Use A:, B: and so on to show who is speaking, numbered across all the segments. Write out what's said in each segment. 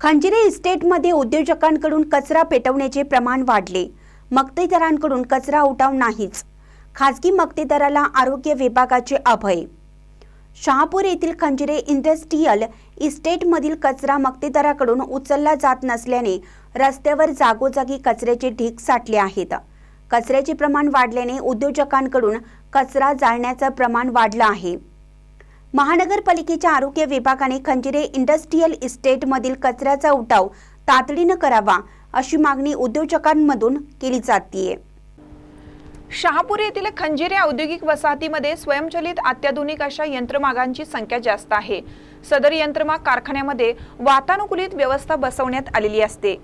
A: खंजिरे इस्टेटमध्ये उद्योजकांकडून कचरा पेटवण्याचे प्रमाण वाढले. मक्तेदारांकडून कचरा उठाव नाहीच. खाजगी मक्तेदाराला आरोग्य विभागाचे अभय. शहापूर येथील खंजिरे इंडस्ट्रीयल इस्टेटमधील कचरा मक्तेदाराकडून उचलला जात नसल्याने रस्त्यावर जागोजागी कचऱ्याचे ढीग साठले आहेत. कचऱ्याचे प्रमाण वाढल्याने उद्योजकांकडून कचरा जाळण्याचं प्रमाण वाढलं आहे. महानगरपालिकेच्या आरोग्य विभागाने खंजिरे इंडस्ट्रीयल इस्टेटमधील कचऱ्याचा उठाव तातडीनं करावा अशी मागणी उद्योजकांमधून केली जातीये.
B: शहापूर येथील खंजिरे औद्योगिक वसाहतीमध्ये स्वयंचलित अत्याधुनिक अशा यंत्रमागांची संख्या जास्त आहे. सदर यंत्रमाग कारखान्यामध्ये वातानुकूलित व्यवस्था बसवण्यात आलेली असते.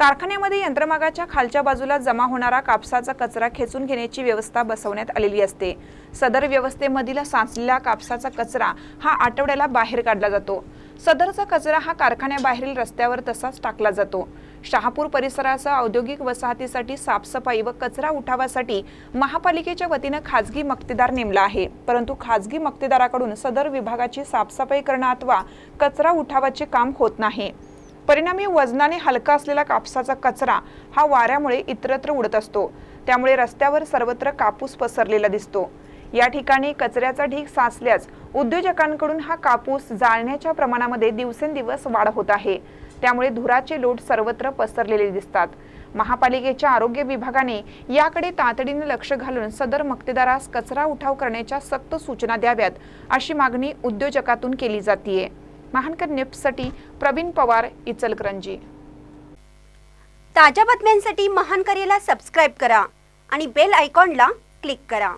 B: कारखान्यामध्ये यंत्रमागाच्या खालच्या बाजूला जमा होणारा कापसाचा कचरा खेचून घेण्याची व्यवस्था बसवण्यात आलेली असते. सदर व्यवस्थेमधील साचलेला कापसाचा कचरा हा आठवड्याला बाहेर काढला जातो. सदरचा कचरा हा कारखान्याबाहेरील रस्त्यावर तसाच टाकला जातो. शहापूर परिसरासह औद्योगिक वसाहतीसाठी साफसफाई व कचरा उठावासाठी महापालिकेच्या वतीनं खाजगी मक्तेदार नेमला आहे. परंतु खाजगी मक्तेदाराकडून सदर विभागाची साफसफाई करणं अथवा कचरा उठावाचे काम होत नाही. परिणामी वजनाने हलका असलेला कापसाचा कचरा हा वाऱ्यामुळे इतरत्र उडत असतो. त्यामुळे रस्त्यावर सर्वत्र कापूस पसरलेला दिसतो. या ठिकाणी कचऱ्याचा ढीग साचल्यास उद्योजकांकडून हा कापूस जाळण्याच्या प्रमाणामध्ये दिवसेंदिवस वाढ होत आहे. त्यामुळे धुराचे लोट सर्वत्र पसरलेले दिसतात. महापालिकेच्या आरोग्य विभागाने याकडे तातडीने लक्ष घालून सदर मक्तेदारास कचरा उठाव करण्याच्या सक्त सूचना द्याव्यात अशी मागणी उद्योजकातून केली जातीये. महानकर न्यूजसाठी प्रवीण पवार इचलकरंजी.
A: ताज्या बातम्यांसाठी महानकरेला सबस्क्राईब करा आणि बेल आयकॉनला क्लिक करा.